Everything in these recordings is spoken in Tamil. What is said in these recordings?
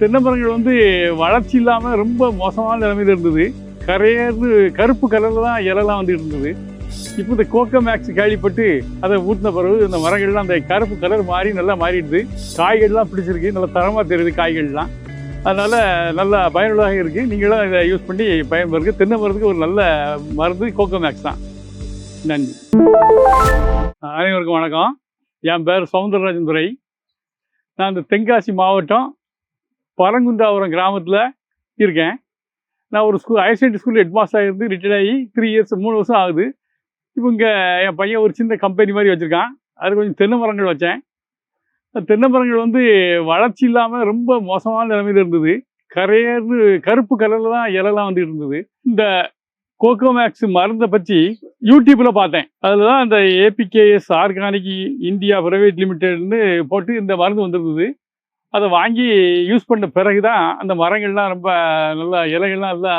தென்னை மரங்கள் வந்து வளர்ச்சி இல்லாமல் ரொம்ப மோசமான நிலைமையில் இருந்தது. கரையேறு கருப்பு கலரில் தான் இலைலாம் வந்து இருந்தது. இப்போ இந்த கோக்கோ மேக்ஸ் கேள்விப்பட்டு அதை ஊட்டின பிறகு இந்த மரங்கள்லாம் அந்த கருப்பு கலர் மாறி நல்லா மாறிடுது. காய்கள்லாம் பிடிச்சிருக்கு. நல்லா தரமாக தெரியுது காய்கள்லாம் அதனால் நல்லா பயனுள்ளதாக இருக்குது நீங்களும் இதை யூஸ் பண்ணி பயன்பெறுங்க. தென்னை மரத்துக்கு ஒரு நல்ல மருந்து கோகோ மேக்ஸ் தான். நன்றி. அனைவருக்கும் வணக்கம். என் பேர் சவுந்தரராஜன் துரை. நான் இந்த தென்காசி மாவட்டம் பரங்குன்றாபுரம் கிராமத்தில் இருக்கேன். நான் ஒரு school higher secondary school head மாஸ்டராக இருந்து ரிட்டையர்ட் ஆகி த்ரீ இயர்ஸ் மூணு வருஷம் ஆகுது. இப்போ இங்கே என் பையன் ஒரு சின்ன கம்பெனி மாதிரி வச்சுருக்கான். அது கொஞ்சம் தென்னை மரங்கள் வச்சேன். தென்னை மரங்கள் வந்து வளர்ச்சி இல்லாமல் ரொம்ப மோசமான நிலைமையில் இருந்தது. கரையர்னு கருப்பு கலரில் தான் இலைலாம் வந்து இருந்தது. இந்த கோகோமேக்ஸ் மருந்தை பற்றி யூடியூப்பில் பார்த்தேன். அதில் தான் அந்த ஏபிகேஎஸ் ஆர்கானிக் இந்தியா பிரைவேட் லிமிடெட்னு போட்டு இந்த மருந்து வந்திருந்தது. அதை வாங்கி யூஸ் பண்ண பிறகு தான் அந்த மரங்கள்லாம் ரொம்ப நல்லா இலைகள்லாம் நல்லா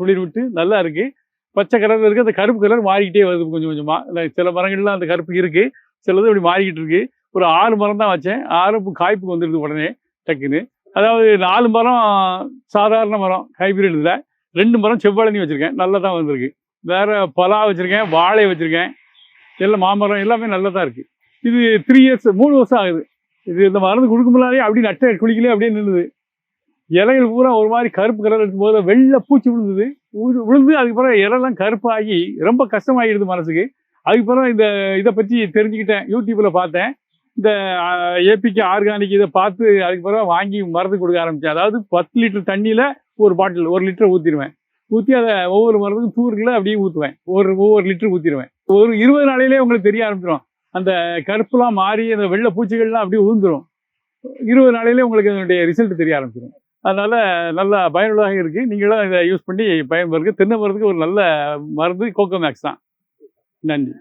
துளிர் விட்டு நல்லா இருக்குது பச்சை கலரில் இருக்குது அந்த கருப்பு கலர் மாறிக்கிட்டே வருது கொஞ்சம் கொஞ்சமாக இல்லை சில மரங்கள்லாம் அந்த கருப்பு இருக்குது சிலது இப்படி மாறிக்கிட்டு இருக்கு. ஒரு ஆறு மரம் தான் வச்சேன். ஆறு காய்ப்புக்கு வந்துடுது உடனே டக்குன்னு. அதாவது நாலு மரம் சாதாரண மரம் ஹைபிரிட் இல்லை. ரெண்டு மரம் செவ்வாழனி வச்சுருக்கேன். நல்லா தான் வந்திருக்கு. வேற பலா வச்சுருக்கேன் வாழை வச்சுருக்கேன். எல்லாம் மாமரம் எல்லாமே நல்லா தான் இருக்குது இது த்ரீ இயர்ஸ் மூணு வருஷம் ஆகுது. இது இந்த மருந்து கொடுக்க முன்னாலே அப்படி நட்ட குளிக்கலே அப்படியே நின்றுது இலைகள் பூரா ஒரு மாதிரி கருப்பு கலர் இருக்கும்போது வெள்ளை பூச்சி விழுந்தது. உழு- விழுந்து அதுக்கப்புறம் இலைலாம் கருப்பாகி ரொம்ப கஷ்டமாகிடுது மனசுக்கு. அதுக்கப்புறம் இந்த இதை பற்றி தெரிஞ்சுக்கிட்டேன். யூடியூப்பில் பார்த்தேன். இந்த ஏபிக்கு ஆர்கானிக் இதை பார்த்து அதுக்கப்புறம் வாங்கி மருந்து கொடுக்க ஆரம்பித்தேன் அதாவது பத்து லிட்டர் தண்ணியில் ஒரு பாட்டில் ஒரு லிட்டர் ஊற்றிடுவேன் ஊற்றி அதை ஒவ்வொரு மருந்துக்கும் தூரில் அப்படியே ஊற்றுவேன் ஒரு ஒவ்வொரு லிட்டர் ஊற்றிடுவேன் ஒரு இருபது நாளையிலே உங்களுக்கு தெரிய ஆரம்பிச்சிடும். அந்த கருப்புலாம் மாறி அந்த வெள்ளை பூச்சிகள்லாம் அப்படியே உழுந்துரும் இருபது நாளையிலே உங்களுக்கு அதனுடைய ரிசல்ட் தெரிய ஆரம்பிச்சிடும் அதனால் நல்லா பயனுள்ளதாக இருக்குது நீங்களும் இதை யூஸ் பண்ணி பயன்பெறுங்க. தென்னை மரத்துக்கு ஒரு நல்ல மருந்து கோகோ மேக்ஸ் தான். நன்றி.